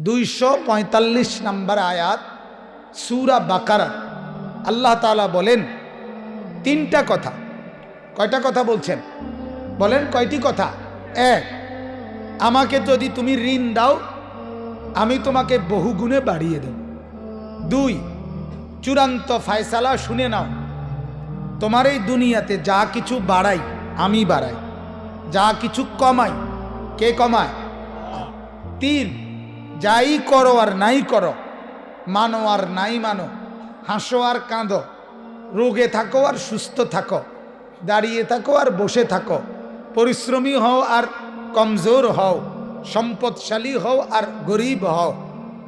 দুইশো পঁয়তাল্লিশ নম্বর আয়াত, সুরা বাকারা। আল্লাহ তালা বলেন, তিনটা কথা। কয়টা কথা বলছেন? বলেন কয়টি কথা? এক, আমাকে যদি তুমি ঋণ দাও, আমি তোমাকে বহুগুণে বাড়িয়ে দেব। দুই, চূড়ান্ত ফায়সালা শুনে নাও। তোমার এই দুনিয়াতে যা কিছু বাড়াই, আমি বাড়াই। যা কিছু কমাই, কে কমায়? তিন যাই করো আর নাই করো, মানো আর নাই মানো, হাসো আর কাঁদো, রোগে থাকো আর সুস্থ থাকো, দাঁড়িয়ে থাকো আর বসে থাকো, পরিশ্রমী হও আর কমজোর হও, সম্পদশালী হও আর গরিব হও,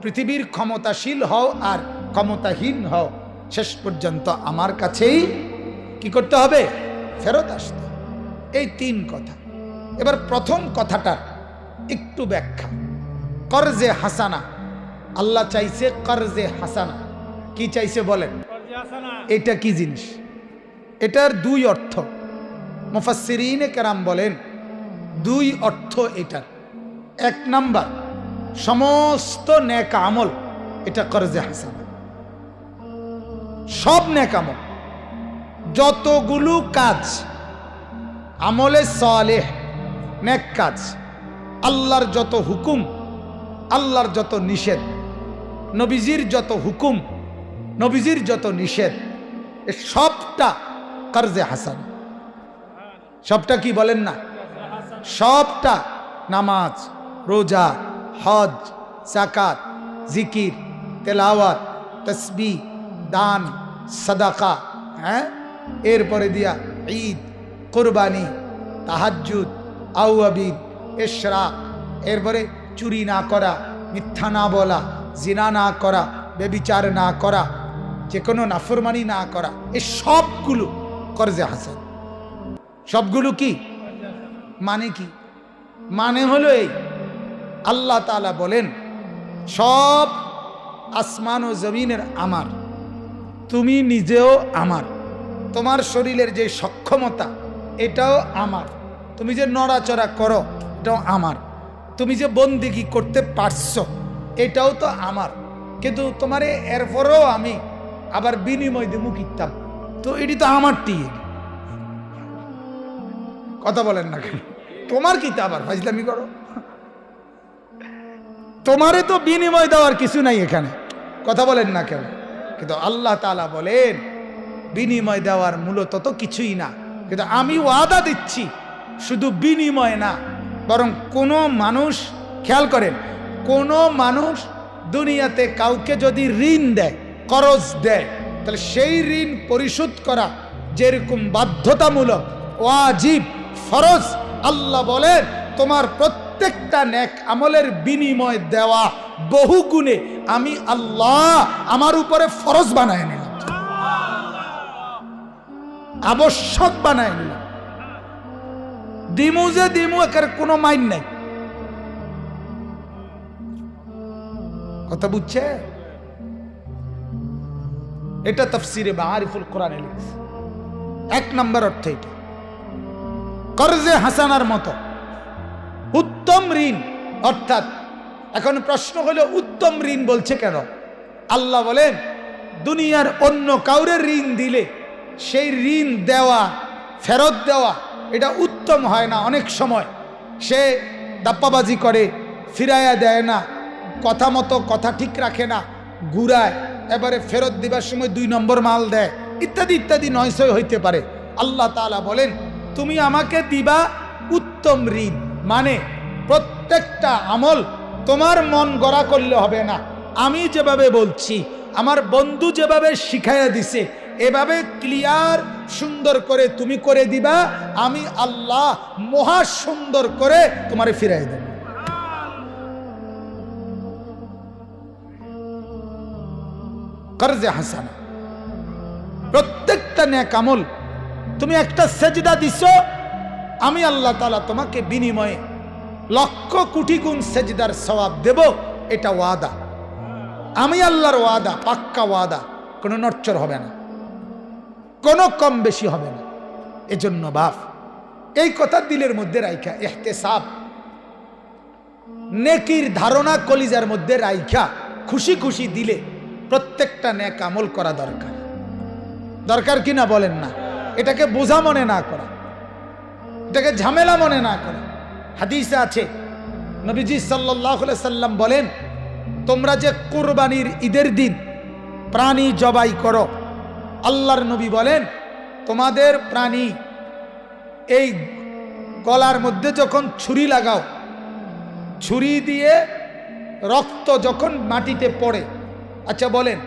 পৃথিবীর ক্ষমতাশীল হও আর ক্ষমতাহীন হও, শেষ পর্যন্ত আমার কাছেই কি করতে হবে? ফেরত আসতে এই তিন কথা। এবার প্রথম কথাটার একটু ব্যাখ্যা। কর্জে হাসানা। আল্লাহ চাইছে কর্জে হাসানা। কি চাইছে বলেন? এটা কি জিনিস? এটার দুই অর্থ। মুফাসসিরিনে কেরাম বলেন দুই অর্থ এটার। এক নাম্বার সমস্ত নেক আমল এটা কর্জে হাসানা। সব নেক আমল যতগুলো কাজ আমলে সালেহ নেক কাজ আল্লাহর যত হুকুম আল্লাহর যত নিষেধ, নবীজির যত হুকুম, নবীজির যত নিষেধ, এ সবটা কর্জে হাসান। সবটা কি বলেন না? সবটা নামাজ, রোজা, হজ জাকাত জিকির, তেলাওয়াত তসবি দান, সাদাকা হ্যাঁ? এরপরে দিয়া ঈদ, কোরবানি, তাহাজ্জুদ আউআবিদ এশরা এরপরে চুরি না করা, মিথ্যা না বলা, জিনা না করা, বেবিচার না করা যে কোনো নাফরমানি না করা এই সবগুলো করজে হাসান। সবগুলো কি? মানে কি? মানে হলো এই, আল্লাহ তাআলা বলেন, সব আসমান ও জমিনের আমার, তুমি নিজেও আমার, তোমার শরীরের যে সক্ষমতা, এটাও আমার, তুমি যে নড়াচড়া করো, এটাও আমার। তুমি যে বন্দিগি করতে পারছ, এটাও তো আমার। কিন্তু তোমার এরপরেও আমি আবার বিনিময় দিয়ে মুখিতাম তো এটি তো আমার টিয়ে কথা বলেন না কেন? তোমার কি তা আবার ফাইজলামি করো? তোমারে তো বিনিময় দেওয়ার কিছু নাই এখানে। কথা বলেন না কেন? কিন্তু আল্লাহ তালা বলেন, বিনিময় দেওয়ার মূলত তো কিছুই না। কিন্তু আমি ওয়াদা দিচ্ছি, শুধু বিনিময় না। বরং কোনো মানুষ খেয়াল করেন, কোনো মানুষ দুনিয়াতে কাউকে যদি ঋণ দেয় করজ দেয়, তাহলে সেই ঋণ পরিশোধ করা যেরকম বাধ্যতামূলক, ওয়াজিব, ফরজ, আল্লাহ বলেন, তোমার প্রত্যেকটা ন্যাক আমলের বিনিময় দেওয়া বহু গুণে আমি আল্লাহ আমার উপরে ফরজ বানায় নিলাম। আবশ্যক বানায় নিলাম। দিমু যে দিমু, একের কোনো মাইন নাই। কথা বুঝছে? এটা তফসিরে বা আরিফুল কোরআনে লিখছে। এক নম্বর অর্থ এটা। কর্জে হাসানার মতো উত্তম ঋণ, অর্থাৎ এখন প্রশ্ন হলো, উত্তম ঋণ বলছে কেন? আল্লাহ বলেন, দুনিয়ার অন্য কাউরে ঋণ দিলে সেই ঋণ দেওয়া, ফেরত দেওয়া এটা উত্তম হয় না অনেক সময়। সে দাপ্পাবাজি করে, ফিরাইয়া দেয় না, কথা মতো কথা ঠিক রাখে না, ঘুরায়, এবারে ফেরত দিবার সময় দুই নম্বর মাল দেয়, ইত্যাদি ইত্যাদি নয়সই হইতে পারে। আল্লাহ তাআলা বলেন, তুমি আমাকে দিবা উত্তম ঋণ মানে প্রত্যেকটা আমল তোমার মন গড়া করলে হবে না। আমি যেভাবে বলছি, আমার বন্ধু যেভাবে শিখাইয়া দিছে, এভাবে ক্লিয়ার সুন্দর করে তুমি করে দিবা, আমি আল্লাহ মহা সুন্দর করে তোমারে ফিরাই দেব। কর্জে হাসানা, প্রত্যেকটা নেক আমল তুমি একটা সেজদা দিছ, আমি আল্লাহ তালা তোমাকে বিনিময়ে লক্ষ কোটি গুণ সেজদার সবাব দেব, এটা ওয়াদা। আমি আল্লাহর ওয়াদা, পাক্কা ওয়াদা, কোনো নচ্চর হবে না। কোনো কম বেশি হবে না। এজন্য বাপ, এই কথা দিলের মধ্যে রাইখা, এহতেসাব। নেকির ধারণা কলিজার মধ্যে রাইখা, খুশি খুশি দিলে প্রত্যেকটা নেক আমল করা দরকার। দরকার কিনা বলেন না? এটাকে বোঝা মনে না করা। এটাকে ঝামেলা মনে না করা। হাদিসে আছে, নবীজি সাল্লাহ সাল্লাম বলেন, তোমরা যে কোরবানির ঈদের দিন প্রাণী জবাই করো আল্লাহর নবী বলেন, তোমাদের প্রাণী এই গলার মধ্যে যখন ছুরি লাগাও, ছুরি দিয়ে রক্ত যখন মাটিতে পড়ে আচ্ছা বলেন,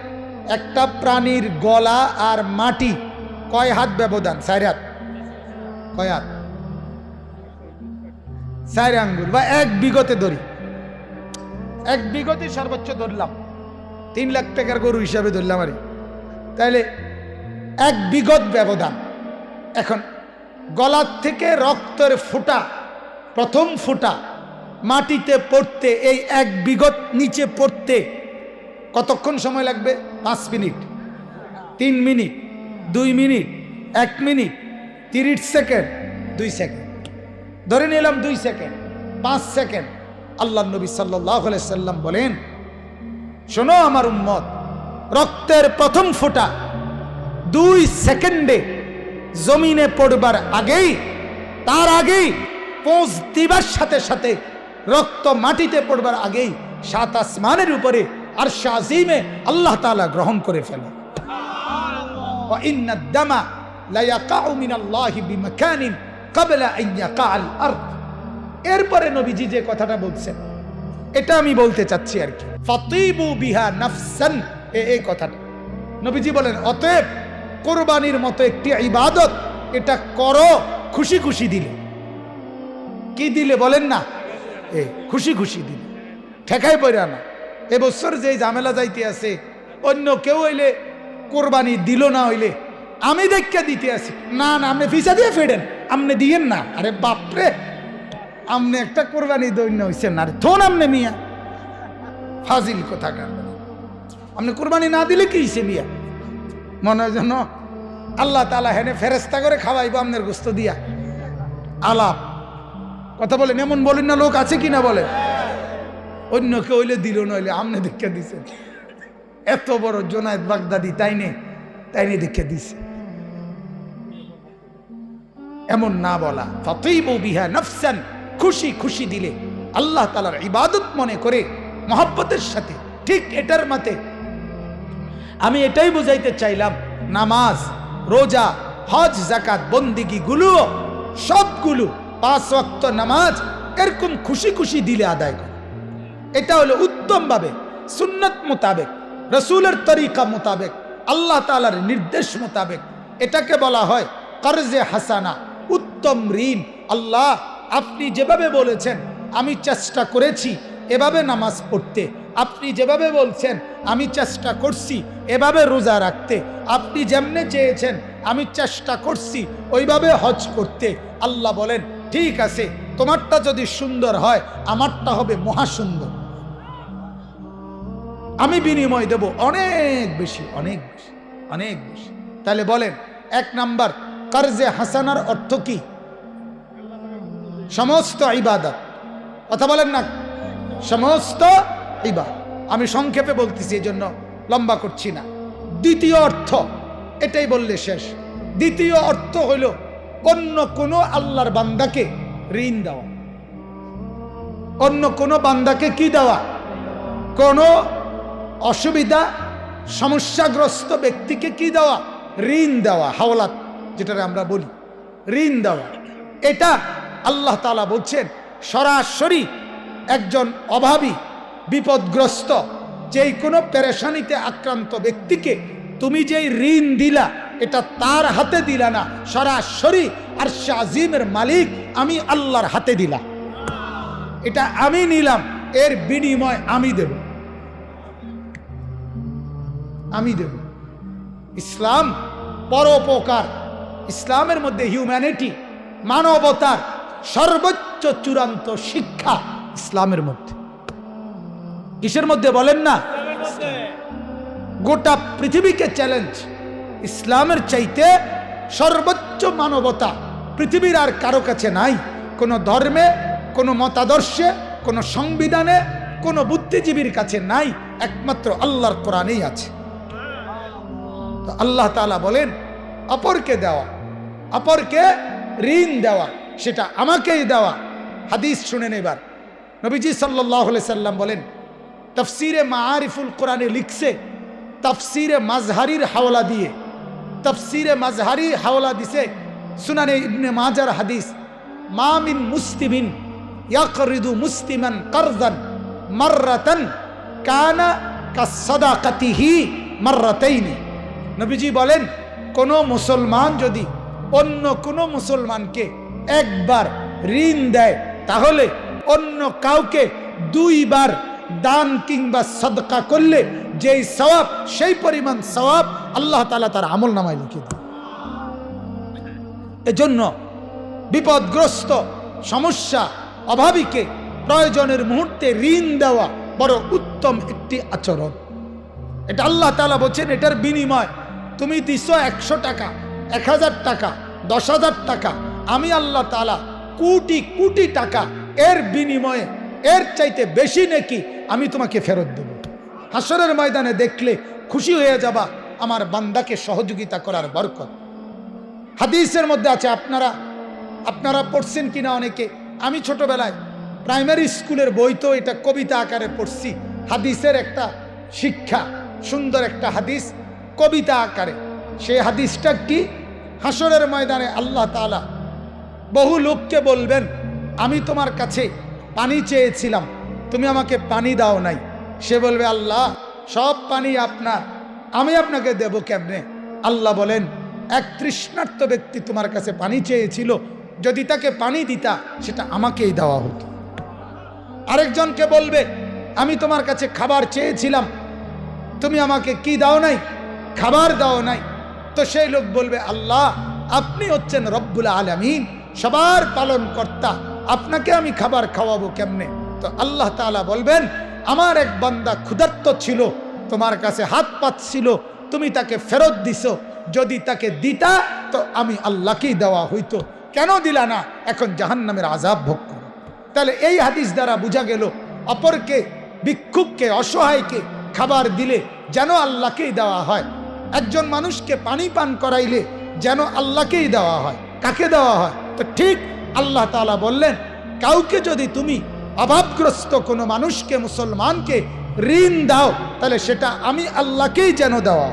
একটা প্রাণীর গলা আর মাটি কয় হাত ব্যবধান? চার হাত। কয় হাত? চার আঙ্গুল বা এক বিগতে ধরি। এক বিগতে সর্বোচ্চ ধরলাম। তিন লাখ টাকার গরু হিসাবে ধরলাম আরে। তাহলে এক বিগত ব্যবধান। এখন গলার থেকে রক্তের ফুটা, প্রথম ফুটা, মাটিতে পড়তে, এই এক বিগত নিচে পড়তে কতক্ষণ সময় লাগবে? পাঁচ মিনিট, তিন মিনিট, দুই মিনিট, এক মিনিট, তিরিশ সেকেন্ড, দুই সেকেন্ড। ধরে নিলাম দুই সেকেন্ড, পাঁচ সেকেন্ড। আল্লাহ নবী সাল্লাহ সাল্লাম বলেন, শোনো আমার উম্মত, রক্তের প্রথম ফোঁটা দুই সেকেন্ডে জমিনে পড়বার আগেই, তার আগেই পৌঁছ দিবার সাথে সাথে রক্ত মাটিতে পড়বার আগেই সাত আসমানের উপরে আর শাহিমে আল্লাহ তালা গ্রহণ করে ফেলে। এরপরে নবীজি যে কথাটা বলছেন, এটা আমি বলতে চাচ্ছি আর কি। ফতিবু বিহা নাফসান এই কথাটা। নবীজি বলেন, অতএব কোরবানির মতো একটি ইবাদত। এটা করো, খুশি খুশি দিলে। কি দিলে বলেন না? এ, খুশি খুশি দিলে। ঠেকাই পড়া না এবছর যে ঝামেলা যাইতে আছে, অন্য কেউ হইলে কোরবানি দিল না হইলে আমি দেখকে দিতে আছি। না না, আপনি ফিসা দিয়ে ফেডেন আপনি দিয়েন না। আরে বাপরে! আপনি একটা কোরবানি দৈন্য হইছেন। না আরে থোন আপনি মিয়া। ফাজিল কথা কার আপনি কোরবানি না দিলে কি হিসে মিয়া? মনে হয় যেন আল্লাহ তালা হেনে ফেরেস্তা করে খাওয়াইবো আপনার গোস্ত দিয়া। আলাপ। কথা বলেন, এমন বলেন না, লোক আছে কিনা বলে অন্য কেউ হইলে দিল নইলে আমনে দেখে দিছে। এত বড় জোনায়দ বাগদাদি, তাই নে? তাই নে দেখে দিছে। এমন না বলা। ফতইবু বিহা নফসান, খুশি খুশি দিলে। আল্লাহ তালার ইবাদত মনে করে, মহাব্বতের সাথে, ঠিক এটার মতে আমি এটাই বুঝাইতে চাইলাম, নামাজ, রোজা, হজ জাকাত বন্দিগি গুলো সবগুলো পাঁচ ওয়াক্ত নামাজ এরকম খুশি খুশি দিলে আদায় করে। এটা হলো উত্তম ভাবে সুন্নত মোতাবেক, রসুলের তরিকা মোতাবেক, আল্লাহ তালার নির্দেশ মোতাবেক এটাকে বলা হয় কর্জে হাসানা, উত্তম ঋণ। আল্লাহ, আপনি যেভাবে বলেছেন, আমি চেষ্টা করেছি এভাবে নামাজ পড়তে। আপনি যেভাবে বলছেন আমি চেষ্টা করছি এভাবে রোজা রাখতে। আপনি যেমনে চেয়েছেন, আমি চেষ্টা করছি ওইভাবে হজ করতে। আল্লাহ বলেন, ঠিক আছে, তোমারটা যদি সুন্দর হয়, আমারটা হবে মহাসুন্দর আমি বিনিময় দেব অনেক বেশি অনেক বেশি অনেক বেশি। তাহলে বলেন, এক নাম্বার, কার্জে হাসানার অর্থ কি? সমস্ত ইবাদত। কথা বলেন না, সমস্ত ইবাদ আমি সংক্ষেপে বলতেছি এই জন্য লম্বা করছি না। দ্বিতীয় অর্থ, এটাই বললে শেষ। দ্বিতীয় অর্থ হইল, অন্য কোনো আল্লাহর বান্দাকে ঋণ দেওয়া। অন্য কোনো বান্দাকে কি দেওয়া? কোনো অসুবিধা, সমস্যাগ্রস্ত ব্যক্তিকে কি দেওয়া? ঋণ দেওয়া, হাওলাত যেটা আমরা বলি। ঋণ দেওয়া। এটা আল্লাহ তালা বলছেন, সরাসরি একজন অভাবী বিপদগ্রস্ত। যেই কোনো পেরেশানিতে আক্রান্ত ব্যক্তিকে তুমি যেই ঋণ দিলা, এটা তার হাতে দিলা না, সরাসরি আর শাজিমের মালিক আমি আল্লাহর হাতে দিলাম। এটা আমি নিলাম, এর বিনিময় আমি দেব। আমি দেব। ইসলাম পরোপকার। ইসলামের মধ্যে হিউম্যানিটি মানবতার সর্বোচ্চ চূড়ান্ত শিক্ষা ইসলামের মধ্যে। কিসের মধ্যে বলেন না? গোটা পৃথিবীকে চ্যালেঞ্জ ইসলামের চাইতে সর্বোচ্চ মানবতা পৃথিবীর আর কারও কাছে নাই। কোনো ধর্মে, কোনো মতাদর্শে, কোনো সংবিধানে, কোনো বুদ্ধিজীবীর কাছে নাই। একমাত্র আল্লাহর কোরআনেই আছে। তো আল্লাহ তালা বলেন, অপরকে দেওয়া, অপরকে ঋণ দেওয়া, সেটা আমাকেই দেওয়া। হাদিস শুনেন এবার। নবীজি সাল্লাহ সাল্লাম বলেন তফসিরে মাআরিফুল কোরআনে লিখছে, তফসিরে মাজহারির হাওলা দিয়ে। তফসিরে মাজহারি হাওলা দিছে সুনানে ইবনে মাজার হাদিস মামিন মুস্তিমিন ইয়াকরিদু মুস্তিমান কারজান মাররাতান কানা কাসাদাকাতিহি মাররাতাইনি। নবীজি বলেন, কোন মুসলমান যদি অন্য কোন মুসলমানকে একবার ঋণ দেয়, তাহলে অন্য কাউকে দুইবার দান কিংবা সদকা করলে যেই সওয়াব, সেই পরিমাণ সওয়াব আল্লাহ তালা তার আমল নামায় লিখে দেন। এজন্য বিপদগ্রস্ত, সমস্যা, অভাবীকে প্রয়োজনের মুহূর্তে ঋণ দেওয়া বড় উত্তম একটি আচরণ। এটা আল্লাহ তালা বলছেন, এটার বিনিময় তুমি দিছ একশো টাকা, এক হাজার টাকা, দশ হাজার টাকা। আমি আল্লাহ তালা কোটি কোটি টাকা এর বিনিময়ে এর চাইতে বেশি নাকি আমি তোমাকে ফেরত দেব। হাসরের ময়দানে দেখলে খুশি হয়ে যাবা আমার বান্দাকে সহযোগিতা করার বরকত। হাদিসের মধ্যে আছে, আপনারা আপনারা পড়ছেন কিনা অনেকে? আমি ছোটবেলায় প্রাইমারি স্কুলের বই তো এটা কবিতা আকারে পড়ছি। হাদিসের একটা শিক্ষা, সুন্দর একটা হাদিস কবিতা আকারে। সেই হাদিসটা কি? হাসরের ময়দানে আল্লাহ তাআলা বহু লোককে বলবেন, আমি তোমার কাছে পানি চেয়েছিলাম। তুমি আমাকে পানি দাও নাই। সে বলবে, আল্লাহ, সব পানি আপনার। আমি আপনাকে দেব কেমনে? আল্লাহ বলেন, এক তৃষ্ণার্ত ব্যক্তি তোমার কাছে পানি চেয়েছিল। যদি তাকে পানি দিতা, সেটা আমাকেই দেওয়া হতো। আরেকজনকে বলবে, আমি তোমার কাছে খাবার চেয়েছিলাম। তুমি আমাকে কি দাও নাই? খাবার দাও নাই। তো সেই লোক বলবে, আল্লাহ, আপনি হচ্ছেন রব্বুল আলমিন, সবার পালন কর্তা আপনাকে আমি খাবার খাওয়াবো কেমনে? তো আল্লাহ তাআলা বলবেন, আমার এক বান্দা ক্ষুধার্ত ছিল, তোমার কাছে হাত পাচ্ছিল তুমি তাকে ফেরত দিছো। যদি তাকে দিতা, তো আমি আল্লাহকেই দেওয়া হইতো। কেন দিলা না? এখন জাহান্নামের আজাব ভোগ করো। তাহলে এই হাদিস দ্বারা বোঝা গেল, অপরকে, ভিক্ষুককে, অসহায়কে খাবার দিলে যেন আল্লাহকেই দেওয়া হয়। একজন মানুষকে পানি পান করাইলে যেন আল্লাহকেই দেওয়া হয়। কাকে দেওয়া হয়? তো ঠিক আল্লাহ তালা বললেন, কাউকে যদি তুমি অভাবগ্রস্ত কোনো মানুষকে, মুসলমানকে ঋণ দাও, তাহলে সেটা আমি আল্লাহকেই যেন দেওয়া